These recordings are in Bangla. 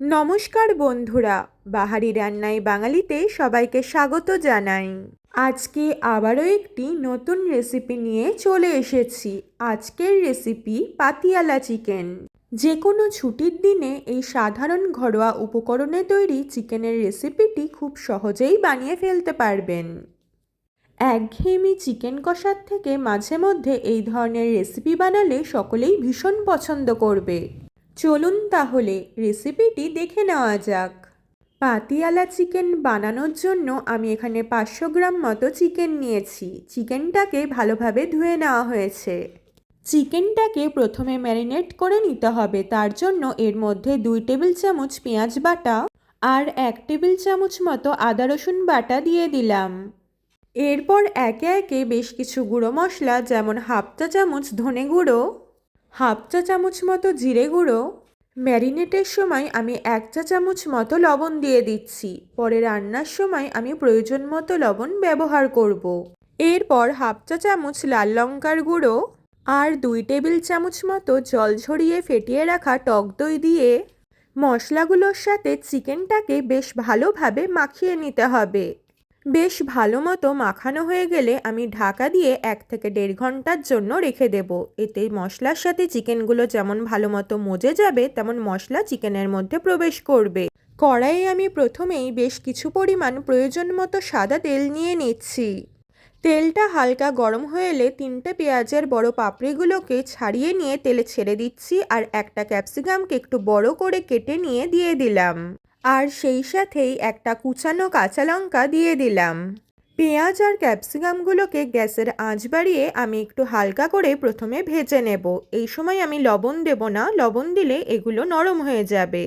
নমস্কার বন্ধুরা, বাহারি রান্নায় বাঙালিতে সবাইকে স্বাগত জানাই। আজকে আবারও একটি নতুন রেসিপি নিয়ে চলে এসেছি। আজকের রেসিপি পাতিয়ালা চিকেন যে কোনো ছুটির দিনে এই সাধারণ ঘরোয়া উপকরণে তৈরি চিকেনের রেসিপিটি খুব সহজেই বানিয়ে ফেলতে পারবেন। একঘেয়েমি চিকেন কষার থেকে মাঝে মধ্যে এই ধরনের রেসিপি বানালে সকলেই ভীষণ পছন্দ করবে। চলুন তাহলে রেসিপিটি দেখে নেওয়া যাক। পাতিয়ালা চিকেন বানানোর জন্য আমি এখানে পাঁচশো গ্রাম মতো চিকেন নিয়েছি। চিকেনটাকে ভালোভাবে ধুয়ে নেওয়া হয়েছে। চিকেনটাকে প্রথমে ম্যারিনেট করে নিতে হবে। তার জন্য এর মধ্যে দুই টেবিল চামচ পেঁয়াজ বাটা আর এক টেবিল চামচ মতো আদা রসুন বাটা দিয়ে দিলাম। এরপর একে একে বেশ কিছু গুঁড়ো মশলা, যেমন হাফ চা চামচ ধনে গুঁড়ো হাফ চা চামচ মতো জিরে গুঁড়ো। ম্যারিনেটের সময় আমি এক চা চামচ মতো লবণ দিয়ে দিচ্ছি। পরে রান্নার সময় আমি প্রয়োজন মতো লবণ ব্যবহার করব। এরপর হাফ চা চামচ লাল লঙ্কার গুঁড়ো আর দুই টেবিল চামচ মতো জল ঝরিয়ে ফেটিয়ে রাখা টক দই দিয়ে মশলাগুলোর সাথে চিকেনটাকে বেশ ভালোভাবে মাখিয়ে নিতে হবে। বেশ ভালো মতো মাখানো হয়ে গেলে আমি ঢাকা দিয়ে এক থেকে দেড় ঘণ্টার জন্য রেখে দেব। এতে মশলার সাথে চিকেনগুলো যেমন ভালো মতো মজে যাবে, তেমন মশলা চিকেনের মধ্যে প্রবেশ করবে। কড়াইয়ে আমি প্রথমেই বেশ কিছু পরিমাণ প্রয়োজন মতো সাদা তেল নিয়ে নিচ্ছি। তেলটা হালকা গরম হয়ে এলে তিনটে পেঁয়াজের বড় পাপড়িগুলোকে ছাড়িয়ে নিয়ে তেলে ছেড়ে দিচ্ছি আর একটা ক্যাপসিকামকে একটু বড় করে কেটে নিয়ে দিয়ে দিলাম। আর সেই সাথেই একটা কুচানো কাঁচা লঙ্কা দিয়ে দিলাম। পেঁয়াজ আর ক্যাপসিকামগুলোকে গ্যাসের আঁচ বাড়িয়ে আমি একটু হালকা করে প্রথমে ভেজে নেব। এই সময় আমি লবণ দেব না, লবণ দিলে এগুলো নরম হয়ে যাবে।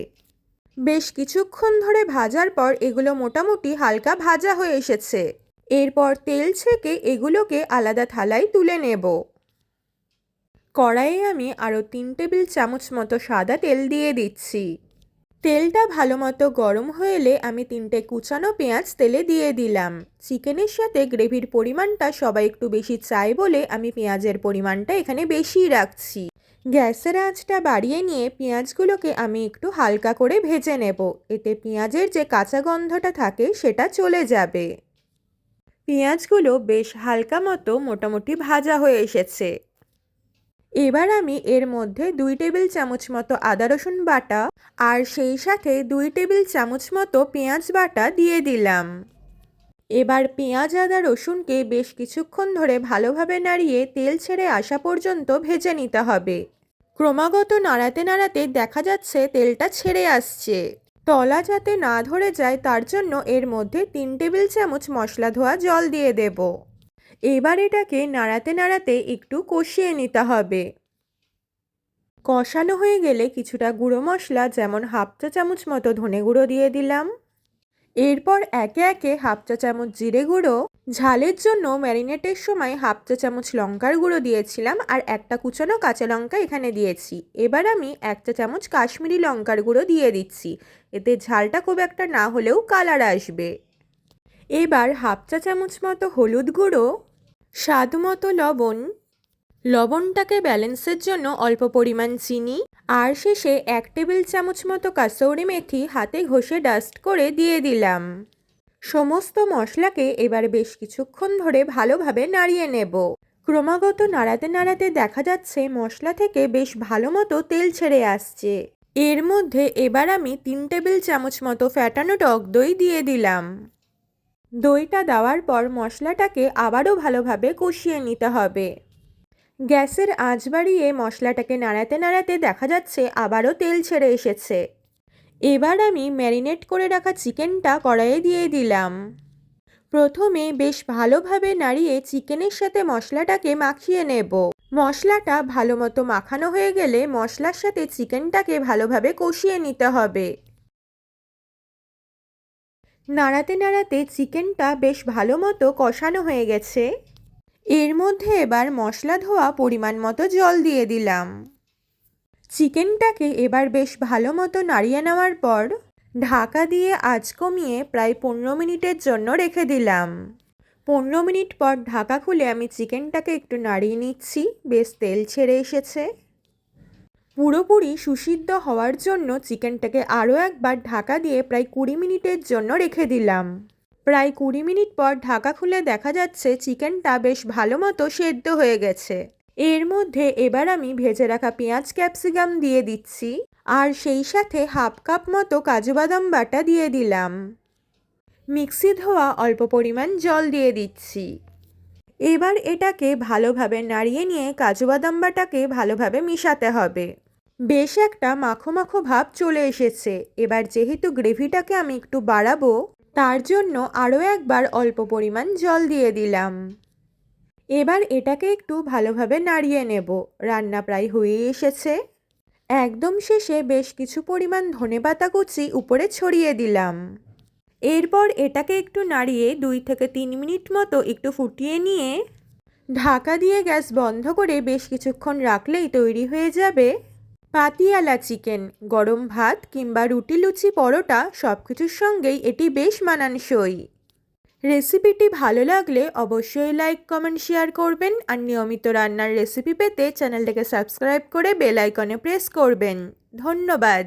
বেশ কিছুক্ষণ ধরে ভাজার পর এগুলো মোটামুটি হালকা ভাজা হয়ে এসেছে। এরপর তেল ছেঁকে এগুলোকে আলাদা থালায় তুলে নেব। কড়াইয়ে আমি আরও তিন টেবিল চামচ মতো সাদা তেল দিয়ে দিচ্ছি। তেলটা ভালো মতো গরম হয়ে এলে আমি তিনটে কুচানো পেঁয়াজ তেলে দিয়ে দিলাম। চিকেনের সাথে গ্রেভির পরিমাণটা সবাই একটু বেশি চায় বলে আমি পেঁয়াজের পরিমাণটা এখানে বেশি রাখছি। গ্যাসের আঁচটা বাড়িয়ে নিয়ে পেঁয়াজগুলোকে আমি একটু হালকা করে ভেজে নেব। এতে পেঁয়াজের যে কাঁচা গন্ধটা থাকে সেটা চলে যাবে। পেঁয়াজগুলো বেশ হালকা মতো মোটামুটি ভাজা হয়ে এসেছে। এবার আমি এর মধ্যে দুই টেবিল চামচ মতো আদা রসুন বাটা আর সেই সাথে দুই টেবিল চামচ মতো পেঁয়াজ বাটা দিয়ে দিলাম। এবার পেঁয়াজ, আদা, রসুনকে বেশ কিছুক্ষণ ধরে ভালোভাবে নাড়িয়ে তেল ছেড়ে আসা পর্যন্ত ভেজে নিতে হবে। ক্রমাগত নাড়াতে নাড়াতে দেখা যাচ্ছে তেলটা ছেড়ে আসছে। তলা যাতে না ধরে যায়, তার জন্য এর মধ্যে তিন টেবিল চামচ মশলা ধোয়া জল দিয়ে দেব। এবার এটাকে নাড়াতে নাড়াতে একটু কষিয়ে নিতে হবে। কষানো হয়ে গেলে কিছুটা গুঁড়ো মশলা, যেমন হাফ চা চামচ মতো ধনে গুঁড়ো দিয়ে দিলাম। এরপর একে একে হাফ চা চামচ জিরে গুঁড়ো, ঝালের জন্য ম্যারিনেটের সময় হাফ চা চামচ লঙ্কার গুঁড়ো দিয়েছিলাম আর একটা কুচানো কাঁচা লঙ্কা এখানে দিয়েছি। এবার আমি এক চা চামচ কাশ্মীরি লঙ্কার গুঁড়ো দিয়ে দিচ্ছি। এতে ঝালটা খুব একটা না হলেও কালার আসবে। এবার হাফ চা চামচ মতো হলুদ গুঁড়ো স্বাদ মতো লবণ। লবণটাকে ব্যালেন্সের জন্য অল্প পরিমাণ চিনি আর শেষে এক টেবিল চামচ মতো কাসৌরি মেথি হাতে ঘষে ডাস্ট করে দিয়ে দিলাম। সমস্ত মশলাকে এবার বেশ কিছুক্ষণ ধরে ভালোভাবে নাড়িয়ে নেব। ক্রমাগত নাড়াতে নাড়াতে দেখা যাচ্ছে মশলা থেকে বেশ ভালো মতো তেল ছেড়ে আসছে। এর মধ্যে এবার আমি তিন টেবিল চামচ মতো ফ্যাটানো টক দই দিয়ে দিলাম। দইটা দেওয়ার পর মশলাটাকে আবারও ভালোভাবে কষিয়ে নিতে হবে। গ্যাসের আঁচ বাড়িয়ে মশলাটাকে নাড়াতে নাড়াতে দেখা যাচ্ছে আবারও তেল ছেড়ে এসেছে। এবার আমি ম্যারিনেট করে রাখা চিকেনটা কড়াইয়ে দিয়ে দিলাম। প্রথমে বেশ ভালোভাবে নাড়িয়ে চিকেনের সাথে মশলাটাকে মাখিয়ে নেব। মশলাটা ভালো মতো মাখানো হয়ে গেলে মশলার সাথে চিকেনটাকে ভালোভাবে কষিয়ে নিতে হবে। নাড়াতে নাড়াতে চিকেনটা বেশ ভালো মতো কষানো হয়ে গেছে। এর মধ্যে এবার মশলা ধোয়া পরিমাণ মতো জল দিয়ে দিলাম। চিকেনটাকে এবার বেশ ভালো মতো নাড়িয়ে নেওয়ার পর ঢাকা দিয়ে আঁচ কমিয়ে প্রায় পনেরো মিনিটের জন্য রেখে দিলাম। পনেরো মিনিট পর ঢাকা খুলে আমি চিকেনটাকে একটু নাড়িয়ে নিচ্ছি, বেশ তেল ছেড়ে এসেছে। পুরোপুরি সুসিদ্ধ হওয়ার জন্য চিকেনটাকে আরও একবার ঢাকা দিয়ে প্রায় কুড়ি মিনিটের জন্য রেখে দিলাম। প্রায় কুড়ি মিনিট পর ঢাকা খুলে দেখা যাচ্ছে চিকেনটা বেশ ভালো মতো সেদ্ধ হয়ে গেছে। এর মধ্যে এবার আমি ভেজে রাখা পেঁয়াজ ক্যাপসিকাম দিয়ে দিচ্ছি আর সেই সাথে হাফ কাপ মতো কাজু বাদাম বাটা দিয়ে দিলাম। মিক্সি ধোয়া অল্প পরিমাণ জল দিয়ে দিচ্ছি। এবার এটাকে ভালোভাবে নাড়িয়ে নিয়ে কাজু বাদাম বাটাকে ভালোভাবে মিশাতে হবে। বেশ একটা মাখো মাখো ভাব চলে এসেছে। এবার যেহেতু গ্রেভিটাকে আমি একটু বাড়াবো, তার জন্য আরও একবার অল্প পরিমাণ জল দিয়ে দিলাম। এবার এটাকে একটু ভালোভাবে নাড়িয়ে নেব। রান্না প্রায় হয়ে এসেছে। একদম শেষে বেশ কিছু পরিমাণ ধনেপাতা কুচি উপরে ছড়িয়ে দিলাম। এরপর এটাকে একটু নাড়িয়ে দুই থেকে তিন মিনিট মতো একটু ফুটিয়ে নিয়ে ঢাকা দিয়ে গ্যাস বন্ধ করে বেশ কিছুক্ষণ রাখলেই তৈরি হয়ে যাবে। পাতিয়ালা চিকেন, গরম ভাত কিংবা রুটি, লুচি, পরোটা সব কিছুর সঙ্গেই এটি বেশ মানানসই। রেসিপিটি ভালো লাগলে অবশ্যই লাইক, কমেন্ট, শেয়ার করবেন আর নিয়মিত রান্নার রেসিপি পেতে চ্যানেলটাকে সাবস্ক্রাইব করে বেল আইকনে প্রেস করবেন। ধন্যবাদ।